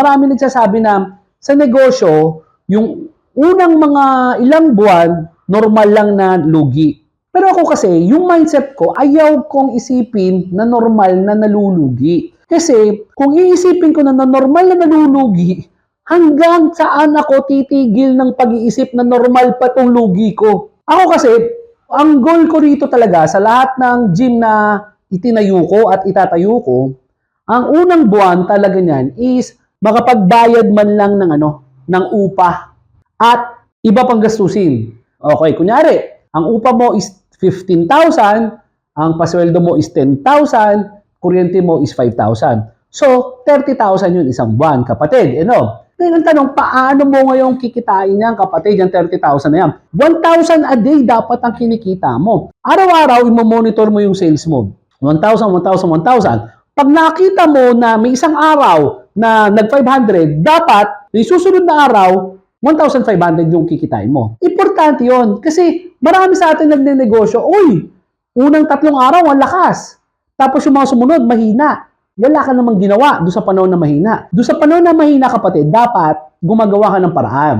marami nagsasabi na sa negosyo, yung unang mga ilang buwan, normal lang na lugi. Pero ako kasi, yung mindset ko, ayaw kong isipin na normal na nalulugi. Kasi kung iisipin ko na, na normal na nalulugi, hanggang saan ako titigil ng pag-iisip na normal pa tong lugi ko? Ako kasi, ang goal ko rito talaga sa lahat ng gym na itinayo ko at itatayo ko, ang unang buwan talaga niyan is makapagbayad man lang ng ano, ng upa at iba pang gastusin. Okay, kunyari, ang upa mo is 15,000, ang pasweldo mo is 10,000, kuryente mo is 5,000. So, 30,000 yun isang buwan, kapatid. Ano? Ngayon ang tanong, paano mo ngayong kikitain yan, kapatid, yung 30,000 na yan? 1,000 a day dapat ang kinikita mo. Araw-araw, imo-monitor mo yung sales mo. 1,000, 1,000, 1,000. Pag nakita mo na may isang araw na nag-500, dapat, yung susunod na araw, 1,500 yung kikitain mo. Importante yon kasi marami sa atin nagne-negosyo, uy, unang tatlong araw, ang lakas. Tapos yung mga sumunod, mahina. Wala ka namang ginawa doon sa panahon na mahina. Doon sa panahon na mahina, kapatid, dapat gumagawa ka ng paraan.